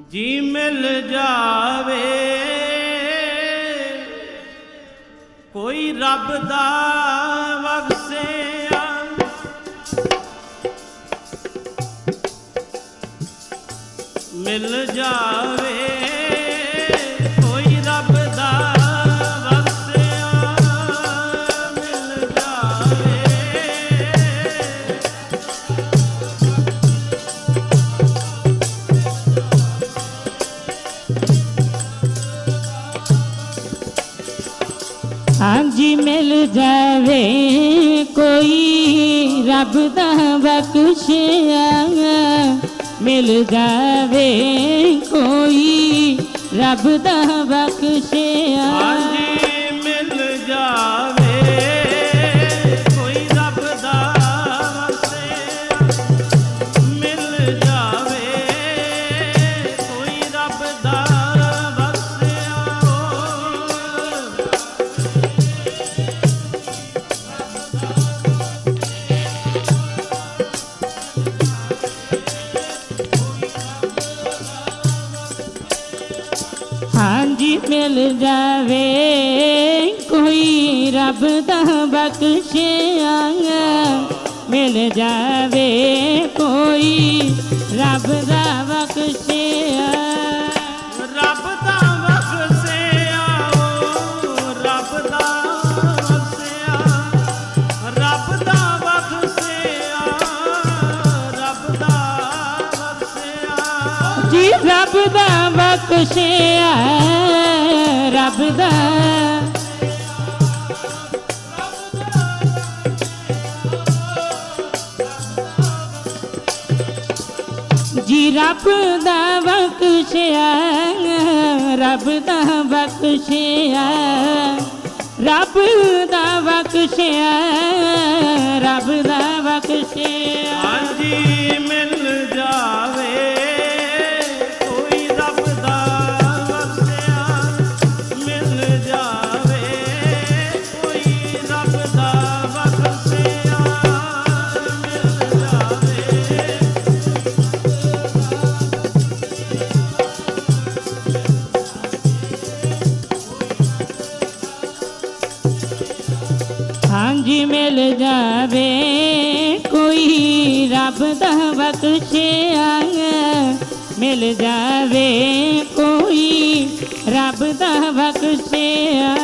ਜੀ ਮਿਲ ਜਾਵੇ। ਕੋਈ ਰੱਬ ਦਾ ਬਖਸ਼ਿਆ ਮਿਲ ਜਾਵੇ। ਹਾਂਜੀ ਮਿਲ ਜਾਵੇ ਕੋਈ ਰੱਬ ਦਾ ਬਖਸ਼ਿਆ ਮਿਲ ਜਾਵੇ ਕੋਈ ਰੱਬ ਦਾ ਬਖਸ਼ਿਆ ਹਾਂਜੀ। ਮਿਲ ਜਾਵੇ ਕੋਈ ਰੱਬ ਦਾ ਬਖਸ਼ਿਆ ਮਿਲ ਜਾਵੇ ਕੋਈ ਰੱਬ ਦਾ ਬਖਸ਼ਿਆ। ਰੱਬ ਦਾ ਬਖਸ਼ਿਆ ਓ ਰੱਬ ਦਾ ਬਖਸ਼ਿਆ ਰੱਬ ਦਾ ਬਖਸ਼ਿਆ ਰੱਬ ਦਾ ਬਖਸ਼ਿਆ। ਜੀ ਰੱਬ ਦਾ ਬਖਸ਼ਿਆ। ਰੱਬ ਦਾ ਜੀ ਰੱਬ ਦਾ ਬਖਸ਼ਿਆ ਰੱਬ ਦਾ ਬਖਸ਼ਿਆ ਰੱਬ ਦਾ ਬਖਸ਼ਿਆ ਰੱਬ ਦਾ ਬਖਸ਼ਿਆ ਹਾਂਜੀ ਮਿਲ ਜਾਵੇ ਕੋਈ ਰੱਬ ਦਾ ਬਖਸ਼ਿਆ ਮਿਲ ਜਾਵੇ ਕੋਈ ਰੱਬ ਦਾ ਬਖਸ਼ਿਆ